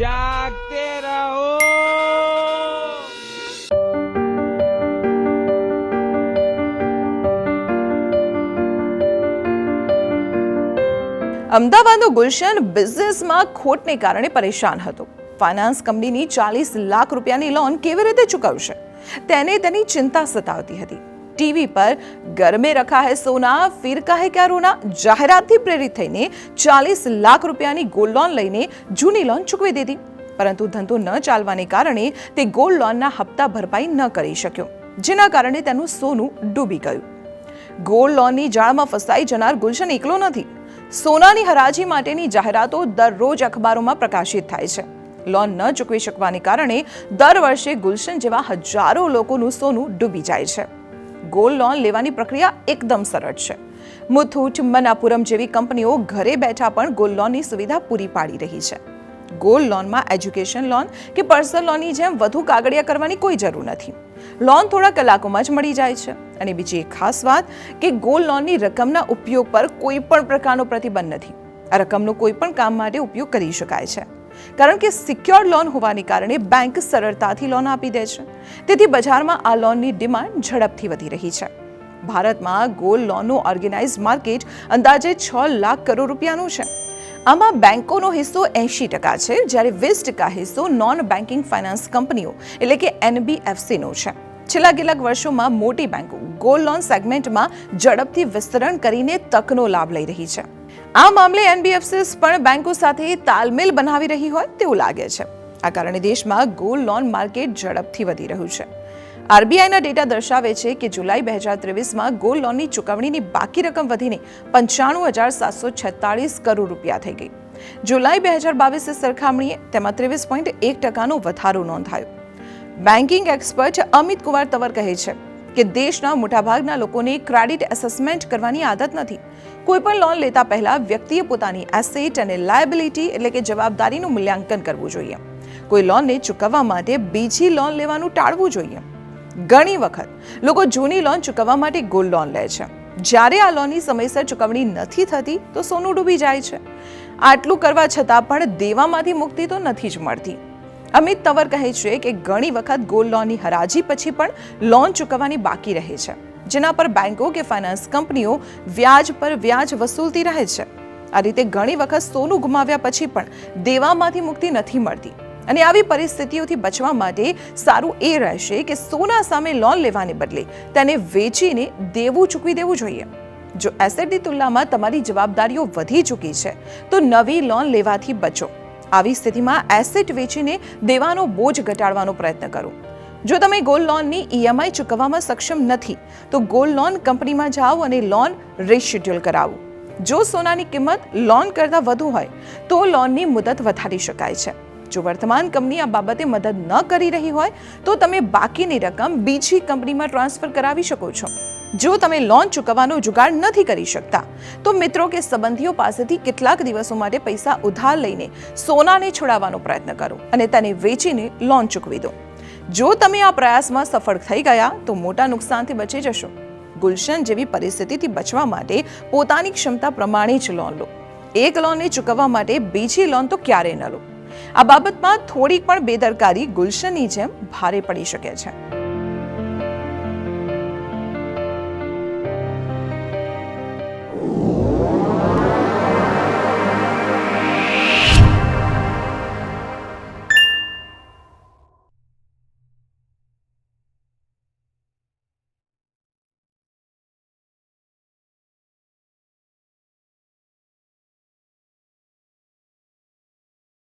જાગતે રહો. અમદાવાદનું ગુલશન બિઝનેસમાં ખોટને કારણે પરેશાન હતો. ફાઇનાન્સ કંપનીની ચાલીસ લાખ રૂપિયાની લોન કેવી રીતે ચૂકવશે? તેને તેની ચિંતા સતાવતી હતી. ટીવી પર ગરમે રખા હે સોના ફિર કહે ક્યા રોના? જાહેરાતથી પ્રેરિત થઈને ચાલીસ લાખ રૂપિયાની ગોલ્ડ લોન લઈને જૂની લોન ચૂકવી દીધી. પરંતુ ધંધો ન ચાલવાને કારણે તે ગોલ્ડ લોનના હપ્તા ભરપાઈ ન કરી શક્યો, જેના કારણે તેનું સોનું ડૂબી ગયું. ગોલ્ડ લોનની જાળમાં ફસાઈ જનાર ગુલશન એકલો નથી. સોનાની હરાજી માટેની જાહેરાતો દરરોજ અખબારોમાં પ્રકાશિત થાય છે. લોન ન ચૂકવી શકવાને કારણે દર વર્ષે ગુલશન જેવા હજારો લોકોનું સોનું ડૂબી જાય છે. ગોલ્ડ લોન લેવાની પ્રક્રિયા એકદમ સરળ છે. મુથુટ મનાપુરમ જેવી કંપનીઓ ઘરે બેઠા પણ ગોલ્ડ લોનની સુવિધા પૂરી પાડી રહી છે. ગોલ્ડ લોનમાં એજ્યુકેશન લોન કે પર્સનલ લોનની જેમ વધુ કાગળિયા કરવાની કોઈ જરૂર નથી. લોન થોડા કલાકોમાં જ મળી જાય છે. અને બીજી એક ખાસ વાત કે ગોલ્ડ લોનની રકમના ઉપયોગ પર કોઈ પણ પ્રકારનો પ્રતિબંધ નથી. આ રકમનો કોઈ પણ કામ માટે ઉપયોગ કરી શકાય છે. કારણ કે સિક્યોર્ડ લોન હોવાને કારણે બેંક સરળતાથી લોન આપી દે છે. તેથી બજારમાં આ લોનની ડિમાન્ડ ઝડપથી વધી રહી છે. ભારતમાં ગોલ્ડ લોનનું ઓર્ગેનાઇઝ માર્કેટ અંદાજે છ લાખ કરોડ રૂપિયાનું છે. આમાં બેંકોનો હિસ્સો એંશી ટકા છે, જ્યારે વીસ ટકા હિસ્સો નોન બેન્કિંગ ફાઇનાન્સ કંપનીઓ, એટલે કે એનબીએફસીનો છે. છેલ્લા કેટલાક વર્ષોમાં મોટી બેંકો ગોલ્ડ લોન સેગમેન્ટમાં ઝડપથી વિસ્તરણ કરીને તકનો લાભ લઈ રહી છે. આ મામલે એનબીએફસીસ પણ બેંકો સાથે તાલમેલ બનાવી રહી હોય તેવું લાગે છે. આ કારણે દેશમાં ગોલ્ડ લોન માર્કેટ ઝડપથી વધી રહ્યું છે. આરબીઆઈના ડેટા દર્શાવે છે કે જુલાઈ બે હજાર ત્રેવીસમાં ગોલ્ડ લોનની ચૂકવણીની બાકી રકમ વધીને પંચાણું હજાર સાતસો છેતાળીસ કરોડ રૂપિયા થઈ ગઈ. જુલાઈ બે હજાર બાવીસની સરખામણીએ તેમાં ત્રેવીસ પોઈન્ટ એક ટકાનો વધારો નોંધાયો. બેન્કિંગ એક્સપર્ટ અમિત કુમાર તવર કહે છે કે દેશના મોટાભાગના લોકોને ક્રેડિટ એસેસમેન્ટ કરવાની આદત નથી. કોઈ પણ લોન લેતા પહેલા વ્યક્તિએ પોતાની એસેટ અને લાયબિલિટી એટલે કે જવાબદારીનું મૂલ્યાંકન કરવું જોઈએ. કોઈ લોનને ચૂકવવા માટે બીજી લોન લેવાનું ટાળવું જોઈએ. ઘણી વખત લોકો જૂની લોન ચૂકવવા માટે ગોલ્ડ લોન લે છે. જ્યારે આ લોનની સમયસર ચૂકવણી નથી થતી, તો સોનું ડૂબી જાય છે. આટલું કરવા છતાં પણ દેવામાંથી મુક્તિ તો નથી જ મળતી. અમિત તવર કહે છે કે ઘણી વખત ગોલ્ડ લોનની હરાજી પછી પણ લોન ચૂકવવાની બાકી રહે છે, જેના પર બેંકો કે ફાઇનાન્સ કંપનીઓ વ્યાજ પર વ્યાજ વસૂલતી રહે છે. આ રીતે ઘણી વખત સોનું ગુમાવ્યા પછી પણ દેવામાંથી મુક્તિ નથી મળતી અને આવી પરિસ્થિતિઓથી બચવા માટે સારું એ રહેશે કે સોના સામે લોન લેવાને બદલે તેને વેચીને દેવું ચૂકવી દેવું જોઈએ. જો એસેટની તુલનામાં તમારી જવાબદારીઓ વધી ચૂકી છે, તો નવી લોન લેવાથી બચો. આવી સ્થિતિમાં એસેટ વેચીને દેવાનો બોજ ઘટાડવાનો પ્રયત્ન કરો. જો તમે ગોલ્ડ લોનની ઈએમઆઈ ચૂકવવામાં સક્ષમ નથી, તો ગોલ્ડ લોન કંપનીમાં જાઓ અને લોન રિશેડ્યુલ કરાવો. જો સોનાની કિંમત લોન કરતાં વધુ હોય, તો લોનની મુદત વધારી શકાય છે. જો વર્તમાન કંપની આ બાબતે મદદ ન કરી રહી હોય, તો તમે બાકીની રકમ બીજી કંપનીમાં ટ્રાન્સફર કરાવી શકો છો. જો તમે લોન ચૂકવવાનો જુગાડ નથી કરી શકતા, તો મિત્રો કે સંબંધીઓ પાસેથી કેટલાક દિવસો માટે પૈસા ઉધાર લઈને સોનાને છોડાવવાનો પ્રયત્ન કરો અને તેને વેચીને લોન ચૂકવી દો. જો તમે આ પ્રયાસમાં સફળ થઈ ગયા, તો મોટા નુકસાનથી બચી જશો. ગુલશન જેવી પરિસ્થિતિથી બચવા માટે પોતાની ક્ષમતા પ્રમાણે જ લોન લો. એક લોનને ચૂકવવા માટે બીજી લોન તો ક્યારેય ન લો. આ બાબતમાં થોડીક પણ બેદરકારી ગુલશનની જેમ ભારે પડી શકે છે.